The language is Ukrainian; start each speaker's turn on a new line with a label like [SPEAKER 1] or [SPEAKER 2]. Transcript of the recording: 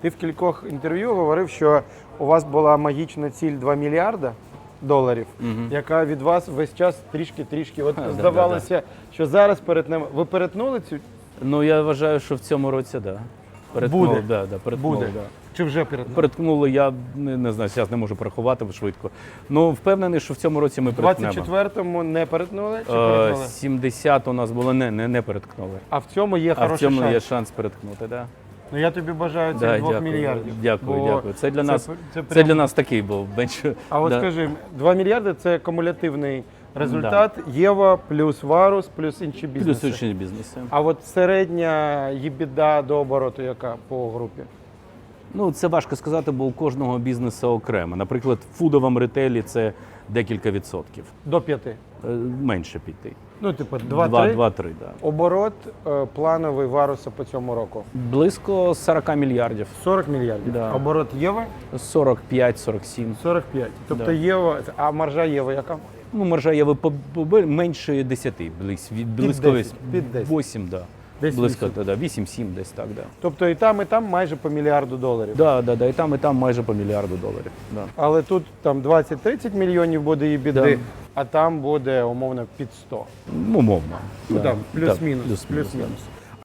[SPEAKER 1] Ти в кількох інтерв'ю говорив, що у вас була магічна ціль 2 мільярда доларів, яка від вас весь час трішки-трішки. От
[SPEAKER 2] да,
[SPEAKER 1] здавалося, що зараз перетнемо. Ви перетнули цю?
[SPEAKER 2] Ну я вважаю, що в цьому році так. Да. Переткнули,
[SPEAKER 1] Буде.
[SPEAKER 2] Да, да, переткнули,
[SPEAKER 1] Буде.
[SPEAKER 2] Да.
[SPEAKER 1] Чи вже перетнули?
[SPEAKER 2] Переткнули, я не, не знаю, зараз не можу порахувати швидко. Ну, впевнений, що в цьому році ми
[SPEAKER 1] В
[SPEAKER 2] переткнемо.
[SPEAKER 1] 24-му не перетнули чи
[SPEAKER 2] Е,
[SPEAKER 1] перетнули?
[SPEAKER 2] 70 у нас було, не, не, не переткнули.
[SPEAKER 1] А в цьому є
[SPEAKER 2] А в
[SPEAKER 1] хороший
[SPEAKER 2] цьому
[SPEAKER 1] шанс.
[SPEAKER 2] є шанс переткнути, так. Да.
[SPEAKER 1] Ну я тобі бажаю цих
[SPEAKER 2] Да,
[SPEAKER 1] 2
[SPEAKER 2] дякую,
[SPEAKER 1] мільярдів.
[SPEAKER 2] Дякую,
[SPEAKER 1] Бо
[SPEAKER 2] дякую. Це для нас,
[SPEAKER 1] це
[SPEAKER 2] це,
[SPEAKER 1] прям-
[SPEAKER 2] для нас такий був менше.
[SPEAKER 1] А от
[SPEAKER 2] да.
[SPEAKER 1] скажи, 2 мільярди це кумулятивний результат. Єва плюс Варус, плюс інші бізнеси.
[SPEAKER 2] Плюс інші бізнеси.
[SPEAKER 1] А от середня їбіда до обороту яка по групі?
[SPEAKER 2] Ну, це важко сказати, бо у кожного бізнесу окремо. Наприклад, в фудовому ретейлі це декілька відсотків.
[SPEAKER 1] До п'яти.
[SPEAKER 2] Е, Менше піти.
[SPEAKER 1] Ну, типу, 2-3.
[SPEAKER 2] 2-3, да.
[SPEAKER 1] Оборот е, плановий Варуса по цьому року.
[SPEAKER 2] Близько 40 мільярдів.
[SPEAKER 1] 40 мільярдів.
[SPEAKER 2] Да.
[SPEAKER 1] Оборот Єви
[SPEAKER 2] 45-47.
[SPEAKER 1] 45. Тобто
[SPEAKER 2] Да.
[SPEAKER 1] Єва, а маржа Єви яка?
[SPEAKER 2] Ну, маржа є по- по- менше 10, близь, від- близько
[SPEAKER 1] 10, під 10.
[SPEAKER 2] 8, да.
[SPEAKER 1] Десь
[SPEAKER 2] близько,
[SPEAKER 1] вісім.
[SPEAKER 2] да, да, 8-7 десь так, да.
[SPEAKER 1] Тобто і там, і там майже по мільярду доларів.
[SPEAKER 2] Да, да, да, і там, і там майже по мільярду доларів. Да.
[SPEAKER 1] Але тут там 20-30 мільйонів буде її біди,
[SPEAKER 2] Да.
[SPEAKER 1] а там буде умовно під 100.
[SPEAKER 2] Ну, Умовно.
[SPEAKER 1] Ну,
[SPEAKER 2] да.
[SPEAKER 1] там, плюс-мінус,
[SPEAKER 2] плюс-мінус.